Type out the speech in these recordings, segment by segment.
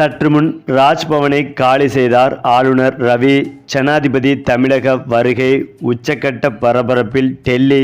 சற்று முன் ராஜ்பவனை காலி செய்தார் ஆளுநர் ரவி. ஜனாதிபதி தமிழக வருகை உச்சக்கட்ட பரபரப்பில் டெல்லி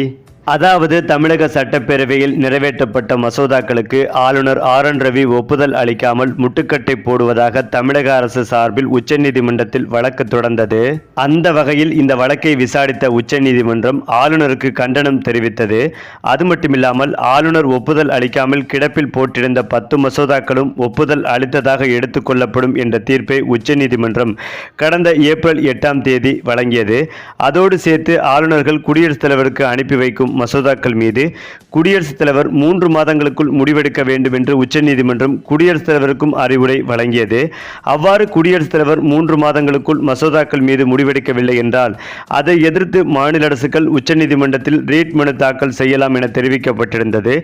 அதாவது தமிழக சட்டப்பேரவையில் நிறைவேற்றப்பட்ட மசோதாக்களுக்கு ஆளுநர் ஆர் என் ரவி ஒப்புதல் அளிக்காமல் முட்டுக்கட்டை போடுவதாக தமிழக அரசு சார்பில் உச்சநீதிமன்றத்தில் வழக்கு தொடர்ந்தது. அந்த வகையில் இந்த வழக்கை விசாரித்த உச்சநீதிமன்றம் ஆளுநருக்கு கண்டனம் தெரிவித்தது. அது மட்டுமில்லாமல் ஆளுநர் ஒப்புதல் அளிக்காமல் கிடப்பில் போட்டிருந்த பத்து மசோதாக்களும் ஒப்புதல் அளித்ததாக எடுத்துக்கொள்ளப்படும் என்ற தீர்ப்பை உச்சநீதிமன்றம் கடந்த ஏப்ரல் எட்டாம் தேதி வழங்கியது. அதோடு சேர்த்து ஆளுநர்கள் குடியரசுத் தலைவருக்கு அனுப்பி வைக்கும் மசோதாக்கள் மீது குடியரசுத் தலைவர் மூன்று மாதங்களுக்குள் முடிவெடுக்க வேண்டும் என்று உச்சநீதிமன்றம் குடியரசுத் தலைவருக்கும் அறிவுரை வழங்கியது. அவ்வாறு குடியரசுத் தலைவர் மூன்று மாதங்களுக்குள் மசோதாக்கள் மீது முடிவெடுக்கவில்லை என்றால் அதை எதிர்த்து மாநில அரசுகள் உச்சநீதிமன்றத்தில் ரீட் மனு தாக்கல் செய்யலாம் என தெரிவிக்கப்பட்டிருந்தது.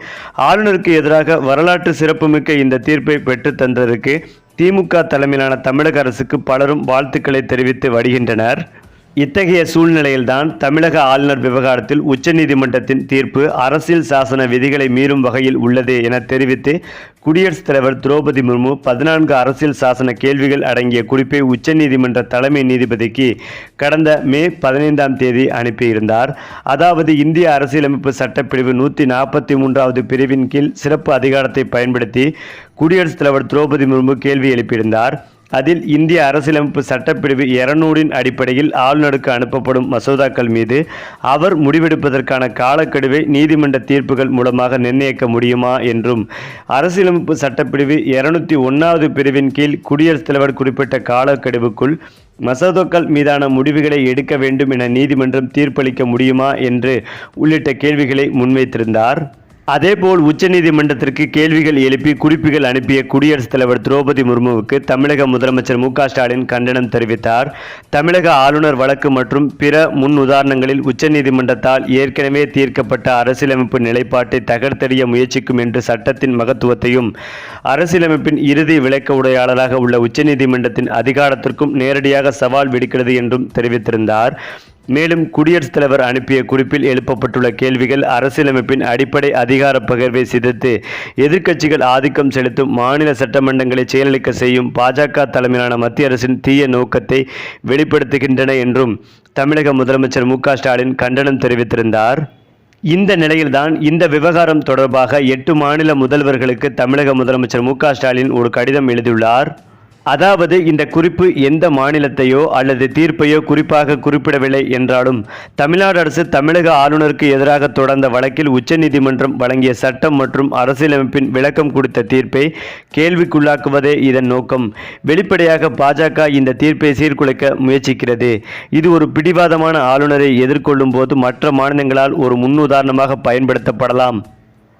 ஆளுநருக்கு எதிராக வரலாற்று சிறப்புமிக்க இந்த தீர்ப்பை பெற்றுத்தந்ததற்கு திமுக தலைமையிலான தமிழக அரசுக்கு பலரும் வாழ்த்துக்களை தெரிவித்து வருகின்றனர். இத்தகைய சூழ்நிலையில்தான் தமிழக ஆளுநர் விவகாரத்தில் உச்சநீதிமன்றத்தின் தீர்ப்பு அரசியல் சாசன விதிகளை மீறும் வகையில் உள்ளது என தெரிவித்து குடியரசுத் தலைவர் திரௌபதி முர்மு பதினான்கு அரசியல் சாசன கேள்விகள் அடங்கிய குறிப்பை உச்சநீதிமன்ற தலைமை நீதிபதிக்கு கடந்த மே பதினைந்தாம் தேதி அனுப்பியிருந்தார். அதாவது இந்திய அரசியலமைப்பு சட்டப்பிரிவு நூற்றி நாற்பத்தி மூன்றாவது பிரிவின் கீழ் சிறப்பு அதிகாரத்தை பயன்படுத்தி குடியரசுத் தலைவர் திரௌபதி முர்மு கேள்வி எழுப்பியிருந்தார். அதில் இந்திய அரசியலமைப்பு சட்டப்பிரிவு இருநூறின் அடிப்படையில் ஆளுநருக்கு அனுப்பப்படும் மசோதாக்கள் மீது அவர் முடிவெடுப்பதற்கான காலக்கெடுவை நீதிமன்ற தீர்ப்புகள் மூலமாக நிர்ணயிக்க முடியுமா என்றும் அரசியலமைப்பு சட்டப்பிரிவு இருநூத்தி ஒன்றாவது பிரிவின் கீழ் குடியரசுத் தலைவர் குறிப்பிட்ட காலக்கெடுவுக்குள் மசோதாக்கள் மீதான முடிவுகளை எடுக்க வேண்டும் என நீதிமன்றம் தீர்ப்பளிக்க முடியுமா என்று உள்ளிட்ட கேள்விகளை முன்வைத்திருந்தார். அதேபோல் உச்சநீதிமன்றத்திற்கு கேள்விகள் எழுப்பி குறிப்புகள் அனுப்பிய குடியரசுத் தலைவர் திரௌபதி முர்முவுக்கு தமிழக முதலமைச்சர் மு ஸ்டாலின் கண்டனம் தெரிவித்தார். தமிழக ஆளுநர் வழக்கு மற்றும் பிற முன் உதாரணங்களில் உச்சநீதிமன்றத்தால் ஏற்கனவே தீர்க்கப்பட்ட அரசியலமைப்பு நிலைப்பாட்டை தகர்த்தெறிய முயற்சிக்கும் என்று சட்டத்தின் மகத்துவத்தையும் அரசியலமைப்பின் இறுதி விளக்க உடையாளராக உள்ள உச்சநீதிமன்றத்தின் அதிகாரத்திற்கும் நேரடியாக சவால் விடுக்கிறது என்றும் தெரிவித்திருந்தார். மேலும் குடியரசுத் தலைவர் அனுப்பிய குறிப்பில் எழுப்பப்பட்டுள்ள கேள்விகள் அரசியலமைப்பின் அடிப்படை அதிகார பகிர்வை சிதைத்து எதிர்க்கட்சிகள் ஆதிக்கம் செலுத்தும் மாநில சட்டமன்றங்களை செயலளிக்க செய்யும் பாஜக தலைமையிலான மத்திய அரசின் தீய நோக்கத்தை வெளிப்படுத்துகின்றன என்றும் தமிழக முதலமைச்சர் மு ஸ்டாலின் கண்டனம் தெரிவித்திருந்தார். இந்த நிலையில்தான் இந்த விவகாரம் தொடர்பாக எட்டு மாநில முதல்வர்களுக்கு தமிழக முதலமைச்சர் மு ஸ்டாலின் ஒரு கடிதம் எழுதியுள்ளார். அதாவது இந்த குறிப்பு எந்த மாநிலத்தையோ அல்லது தீர்ப்பையோ குறிப்பாக குறிப்பிடவில்லை என்றாலும் தமிழ்நாடு அரசு தமிழக ஆளுநருக்கு எதிராக தொடர்ந்த வழக்கில் உச்சநீதிமன்றம் வழங்கிய சட்டம் மற்றும் அரசியலமைப்பின் விளக்கம் கொடுத்த தீர்ப்பை கேள்விக்குள்ளாக்குவதே இதன் நோக்கம். வெளிப்படையாக பாஜக இந்த தீர்ப்பை சீர்குலைக்க முயற்சிக்கிறது. இது ஒரு பிடிவாதமான ஆளுநரை எதிர்கொள்ளும் போது மற்ற மாநிலங்களால் ஒரு முன்னுதாரணமாக பயன்படுத்தப்படலாம்.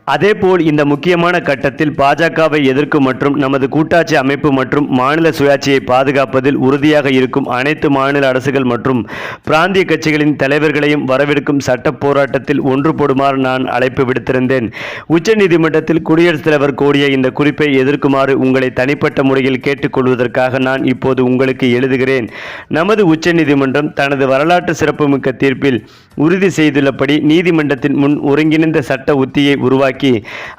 அதேபோல் இந்த முக்கியமான கட்டத்தில் பாஜகவை எதிர்க்கும் மற்றும் நமது கூட்டாட்சி அமைப்பு மற்றும் மாநில சுயாட்சியை பாதுகாப்பதில் உறுதியாக இருக்கும் அனைத்து மாநில அரசுகள் மற்றும் பிராந்திய கட்சிகளின் தலைவர்களையும் வரவிருக்கும் சட்ட போராட்டத்தில் ஒன்றுபடுமாறு நான் அழைப்பு விடுத்திருந்தேன். உச்சநீதிமன்றத்தில் குடியரசுத் தலைவர் கோரிய இந்த குறிப்பை எதிர்க்குமாறு உங்களை தனிப்பட்ட முறையில் கேட்டுக்கொள்வதற்காக நான் இப்போது உங்களுக்கு எழுதுகிறேன். நமது உச்சநீதிமன்றம் தனது வரலாற்று சிறப்புமிக்க தீர்ப்பில் உறுதி செய்துள்ளபடி நீதிமன்றத்தின் முன் ஒருங்கிணைந்த சட்ட உத்தியை உருவாக்கி உருவாக்கி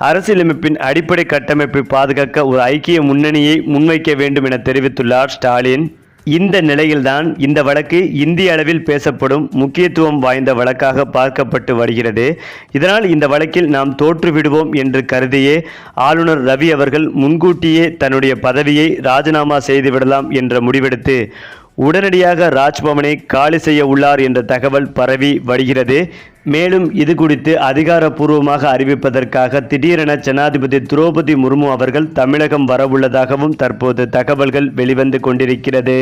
அரசியலமைப்பின் அடிப்படை கட்டமைப்பை பாதுகாக்க ஒரு ஐக்கிய முன்னணியை முன்வைக்க வேண்டும் என தெரிவித்துள்ளார் ஸ்டாலின். இந்த நிலையில்தான் இந்த வழக்கு இந்திய அளவில் பேசப்படும் முக்கியத்துவம் வாய்ந்த வழக்காக பார்க்கப்பட்டு வருகிறது. இதனால் இந்த வழக்கில் நாம் தோற்றுவிடுவோம் என்று கருதியே ஆளுநர் ரவி அவர்கள் முன்கூட்டியே தன்னுடைய பதவியை ராஜினாமா செய்துவிடலாம் என்ற முடிவெடுத்து உடனடியாக ராஜ்பவனை காலி செய்ய உள்ளார் என்ற தகவல் பரவி வருகிறது. மேலும் இது குறித்து அதிகாரப்பூர்வமாக அறிவிப்பதற்காக திடீரென ஜனாதிபதி திரௌபதி முர்மு அவர்கள் தமிழகம் வரவுள்ளதாகவும் தற்போது தகவல்கள் வெளிவந்து கொண்டிருக்கிறது.